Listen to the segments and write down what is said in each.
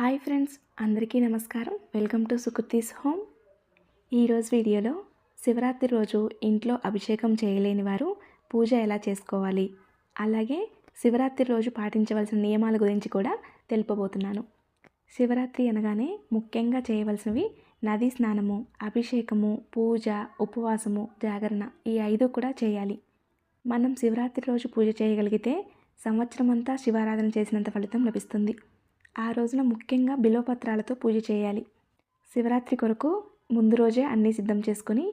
Hi friends అందరికీ నమస్కారం. Welcome to Sukruthi's home. ఈరోజు వీడియోలో శివరాత్రి రోజు ఇంట్లో అభిషేకం చేయలేని వారు పూజ ఎలా చేసుకోవాలి? అలాగే శివరాత్రి రోజు పాటించవలసిన నియమాల గురించి కూడా తెలుపబోతున్నాను. శివరాత్రి అనగానే ముఖ్యంగా చేయవలసినవి నదీ స్నానము అభిషేకము పూజ ఉపవాసము జాగరణ ఈ ఐదు కూడా చేయాలి. మనం శివరాత్రి రోజు పూజ చేయగలిగితే సంవత్సరమంతా శివారాధన చేసినంత ఫలితం లభిస్తుంది. ఆ రోజున ముఖ్యంగా బిలోపత్రాలతో పూజ చేయాలి. శివరాత్రి కొరకు ముందు రోజే అన్నీ సిద్ధం చేసుకొని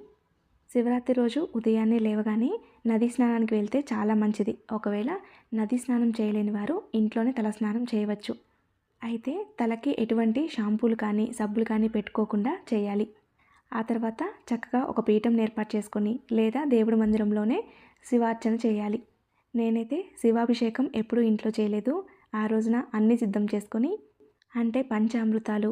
శివరాత్రి రోజు ఉదయాన్నే లేవగానే నదీ స్నానానికి వెళ్తే చాలా మంచిది. ఒకవేళ నదీ స్నానం చేయలేని వారు ఇంట్లోనే తల స్నానం చేయవచ్చు. అయితే తలకి ఎటువంటి షాంపూలు కానీ సబ్బులు కానీ పెట్టుకోకుండా చేయాలి. ఆ తర్వాత చక్కగా ఒక పీఠం ఏర్పాటు చేసుకొని లేదా దేవుడి మందిరంలోనే శివార్చన చేయాలి. నేనైతే శివాభిషేకం ఎప్పుడూ ఇంట్లో చేయలేదు. ఆ రోజున అన్నీ సిద్ధం చేసుకొని అంటే పంచామృతాలు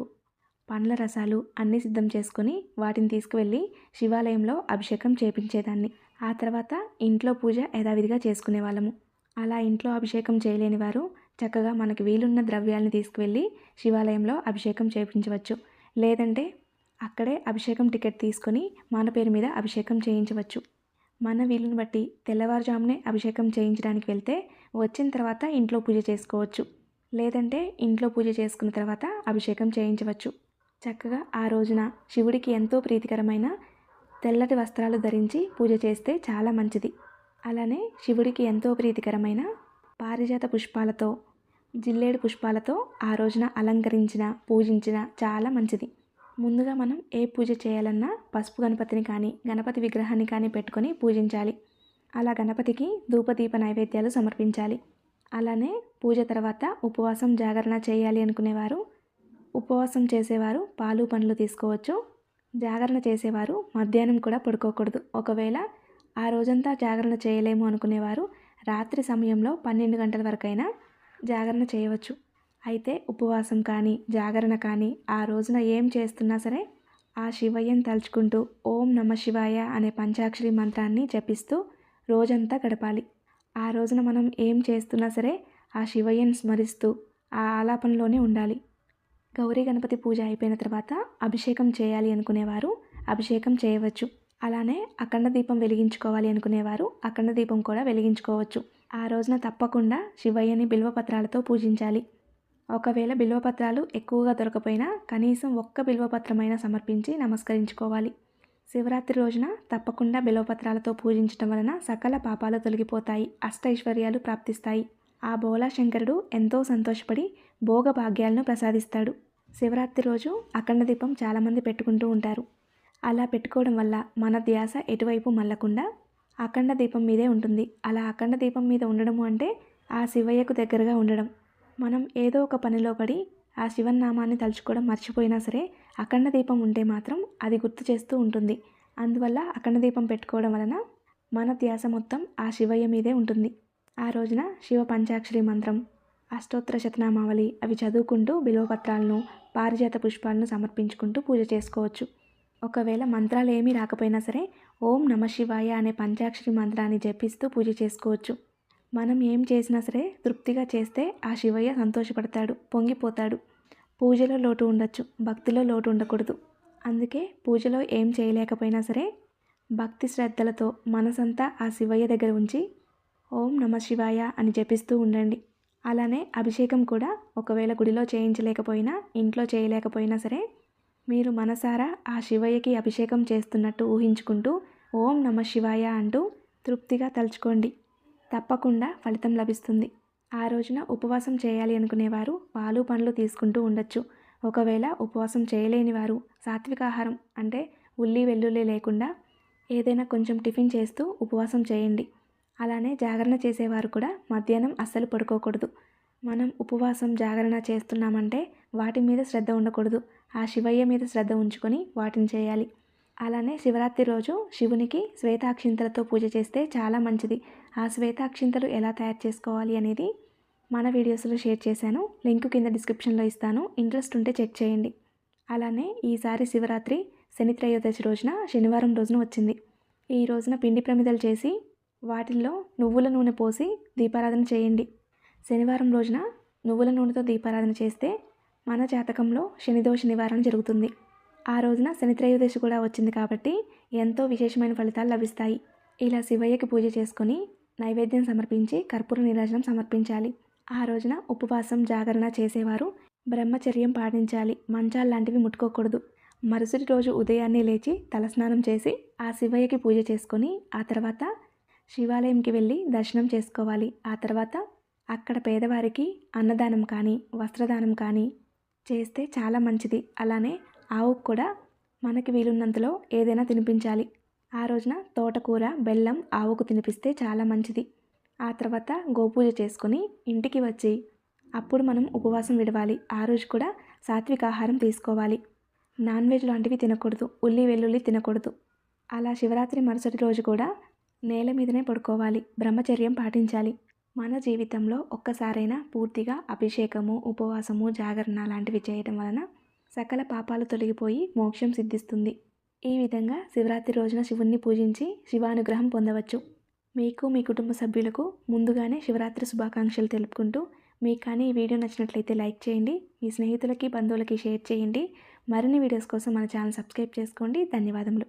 పండ్ల రసాలు అన్నీ సిద్ధం చేసుకొని వాటిని తీసుకువెళ్ళి శివాలయంలో అభిషేకం చేపించేదాన్ని. ఆ తర్వాత ఇంట్లో పూజ యథావిధిగా చేసుకునే వాళ్ళము అలా ఇంట్లో అభిషేకం చేయలేని వారు చక్కగా మనకి వీలున్న ద్రవ్యాలను తీసుకువెళ్ళి శివాలయంలో అభిషేకం చేయించవచ్చు లేదంటే అక్కడే అభిషేకం టికెట్ తీసుకొని మన పేరు మీద అభిషేకం చేయించవచ్చు. మన వీలుని బట్టి తెల్లవారుజామునే అభిషేకం చేయించడానికి వెళ్తే వచ్చిన తర్వాత ఇంట్లో పూజ చేసుకోవచ్చు. లేదంటే ఇంట్లో పూజ చేసుకున్న తర్వాత అభిషేకం చేయించవచ్చు. చక్కగా ఆ రోజున శివుడికి ఎంతో ప్రీతికరమైన తెల్లటి వస్త్రాలు ధరించి పూజ చేస్తే చాలా మంచిది. అలానే శివుడికి ఎంతో ప్రీతికరమైన పారిజాత పుష్పాలతో జిల్లేడు పుష్పాలతో ఆ రోజున అలంకరించిన పూజించిన చాలా మంచిది. ముందుగా మనం ఏ పూజ చేయాలన్నా పసుపు గణపతిని కానీ గణపతి విగ్రహాన్ని కానీ పెట్టుకొని పూజించాలి. అలా గణపతికి ధూపదీప నైవేద్యాలు సమర్పించాలి. అలానే పూజ తర్వాత ఉపవాసం జాగరణ చేయాలి అనుకునేవారు ఉపవాసం చేసేవారు పాలు పండ్లు తీసుకోవచ్చు. జాగరణ చేసేవారు మధ్యాహ్నం కూడా పడుకోకూడదు. ఒకవేళ ఆ రోజంతా జాగరణ చేయలేము అనుకునేవారు రాత్రి సమయంలో పన్నెండు గంటల వరకైనా జాగరణ చేయవచ్చు. అయితే ఉపవాసం కానీ జాగరణ కానీ ఆ రోజున ఏం చేస్తున్నా సరే ఆ శివయ్యని తలుచుకుంటూ ఓం నమ శివాయ అనే పంచాక్షరి మంత్రాన్ని జపిస్తూ రోజంతా గడపాలి. ఆ రోజున మనం ఏం చేస్తున్నా సరే ఆ శివయ్యని స్మరిస్తూ ఆ ఆలాపనలోనే ఉండాలి. గౌరీ గణపతి పూజ అయిపోయిన తర్వాత అభిషేకం చేయాలి అనుకునేవారు అభిషేకం చేయవచ్చు. అలానే అఖండ దీపం వెలిగించుకోవాలి అనుకునేవారు అఖండ దీపం కూడా వెలిగించుకోవచ్చు. ఆ రోజున తప్పకుండా శివయ్యని బిల్వపత్రాలతో పూజించాలి. ఒకవేళ బిల్వపత్రాలు ఎక్కువగా దొరకపోయినా కనీసం ఒక్క బిల్వపత్రమైనా సమర్పించి నమస్కరించుకోవాలి. శివరాత్రి రోజున తప్పకుండా బిల్వపత్రాలతో పూజించడం వలన సకల పాపాలు తొలగిపోతాయి అష్టైశ్వర్యాలు ప్రాప్తిస్తాయి. ఆ బోలా శంకరుడు ఎంతో సంతోషపడి భోగ భాగ్యాలను ప్రసాదిస్తాడు. శివరాత్రి రోజు అఖండ దీపం చాలామంది పెట్టుకుంటూ ఉంటారు. అలా పెట్టుకోవడం వల్ల మన ధ్యాస ఎటువైపు మళ్ళకుండా అఖండ దీపం మీదే ఉంటుంది. అలా అఖండ దీపం మీద ఉండడము అంటే ఆ శివయ్యకు దగ్గరగా ఉండడం. మనం ఏదో ఒక పనిలో పడి ఆ శివనామాన్ని తలుచుకోవడం మర్చిపోయినా సరే అఖండ దీపం ఉంటే మాత్రం అది గుర్తు చేస్తూ ఉంటుంది. అందువల్ల అఖండ దీపం పెట్టుకోవడం వలన మన ధ్యాస మొత్తం ఆ శివయ్య మీదే ఉంటుంది. ఆ రోజున శివ పంచాక్షరి మంత్రం అష్టోత్తర శతనామావళి అవి చదువుకుంటూ బిల్వపత్రాలను పారిజాత పుష్పాలను సమర్పించుకుంటూ పూజ చేసుకోవచ్చు. ఒకవేళ మంత్రాలు ఏమీ రాకపోయినా సరే ఓం నమ శివాయ అనే పంచాక్షరి మంత్రాన్ని జపిస్తూ పూజ చేసుకోవచ్చు. మనం ఏం చేసినా సరే తృప్తిగా చేస్తే ఆ శివయ్య సంతోషపడతాడు పొంగిపోతాడు. పూజలో లోటు ఉండొచ్చు భక్తిలో లోటు ఉండకూడదు. అందుకే పూజలో ఏం చేయలేకపోయినా సరే భక్తి శ్రద్ధలతో మనసంతా ఆ శివయ్య దగ్గర ఉంచి ఓం నమ శివాయ అని జపిస్తూ ఉండండి. అలానే అభిషేకం కూడా ఒకవేళ గుడిలో చేయించలేకపోయినా ఇంట్లో చేయలేకపోయినా సరే మీరు మనసారా ఆ శివయ్యకి అభిషేకం చేస్తున్నట్టు ఊహించుకుంటూ ఓం నమ శివాయ అంటూ తృప్తిగా తలుచుకోండి. తప్పకుండా ఫలితం లభిస్తుంది. ఆ రోజున ఉపవాసం చేయాలి అనుకునేవారు పాలు పండ్లు తీసుకుంటూ ఉండొచ్చు. ఒకవేళ ఉపవాసం చేయలేని వారు సాత్వికాహారం అంటే ఉల్లి వెల్లుల్లి లేకుండా ఏదైనా కొంచెం టిఫిన్ చేస్తూ ఉపవాసం చేయండి. అలానే జాగరణ చేసేవారు కూడా మధ్యాహ్నం అస్సలు పడుకోకూడదు. మనం ఉపవాసం జాగరణ చేస్తున్నామంటే వాటి మీద శ్రద్ధ ఉండకూడదు. ఆ శివయ్య మీద శ్రద్ధ ఉంచుకొని వాటిని చేయాలి. అలానే శివరాత్రి రోజు శివునికి శ్వేతాక్షింతలతో పూజ చేస్తే చాలా మంచిది. ఆ శ్వేతాక్షింతలు ఎలా తయారు చేసుకోవాలి అనేది మన వీడియోస్లో షేర్ చేశాను. లింక్ కింద డిస్క్రిప్షన్లో ఇస్తాను. ఇంట్రెస్ట్ ఉంటే చెక్ చేయండి. అలానే ఈసారి శివరాత్రి శని త్రయోదశి రోజున శనివారం రోజున వచ్చింది. ఈ రోజున పిండి ప్రమిదలు చేసి వాటిల్లో నువ్వుల నూనె పోసి దీపారాధన చేయండి. శనివారం రోజున నువ్వుల నూనెతో దీపారాధన చేస్తే మన జాతకంలో శనిదోష నివారణ జరుగుతుంది. ఆ రోజున శనిత్రయోదశి కూడా వచ్చింది కాబట్టి ఎంతో విశేషమైన ఫలితాలు లభిస్తాయి. ఇలా శివయ్యకి పూజ చేసుకుని నైవేద్యం సమర్పించి కర్పూర నీరాజనం సమర్పించాలి. ఆ రోజున ఉపవాసం జాగరణ చేసేవారు బ్రహ్మచర్యం పాటించాలి. మంచాలు లాంటివి ముట్టుకోకూడదు. మరుసటి రోజు ఉదయాన్నే లేచి తలస్నానం చేసి ఆ శివయ్యకి పూజ చేసుకొని ఆ తర్వాత శివాలయంకి వెళ్ళి దర్శనం చేసుకోవాలి. ఆ తర్వాత అక్కడ పేదవారికి అన్నదానం కానీ వస్త్రదానం కానీ చేస్తే చాలా మంచిది. అలానే ఆవుకు కూడా మనకి వీలున్నంతలో ఏదైనా తినిపించాలి. ఆ రోజున తోటకూర బెల్లం ఆవుకు తినిపిస్తే చాలా మంచిది. ఆ తర్వాత గోపూజ చేసుకొని ఇంటికి వచ్చి అప్పుడు మనం ఉపవాసం విడవాలి. ఆ రోజు కూడా సాత్విక ఆహారం తీసుకోవాలి. నాన్ వెజ్ లాంటివి తినకూడదు. ఉల్లి వెల్లుల్లి తినకూడదు. అలా శివరాత్రి మరుసటి రోజు కూడా నేల మీదనే పడుకోవాలి. బ్రహ్మచర్యం పాటించాలి. మన జీవితంలో ఒక్కసారైనా పూర్తిగా అభిషేకము ఉపవాసము జాగరణ లాంటివి చేయడం వలన సకల పాపాలు తొలగిపోయి మోక్షం సిద్ధిస్తుంది. ఈ విధంగా శివరాత్రి రోజున శివుణ్ణి పూజించి శివానుగ్రహం పొందవచ్చు. మీకు మీ కుటుంబ సభ్యులకు ముందుగానే శివరాత్రి శుభాకాంక్షలు తెలుపుకుంటూ మీకు కానీ ఈ వీడియో నచ్చినట్లయితే లైక్ చేయండి మీ స్నేహితులకి బంధువులకి షేర్ చేయండి. మరిన్ని వీడియోస్ కోసం మన ఛానల్ సబ్స్క్రైబ్ చేసుకోండి. ధన్యవాదములు.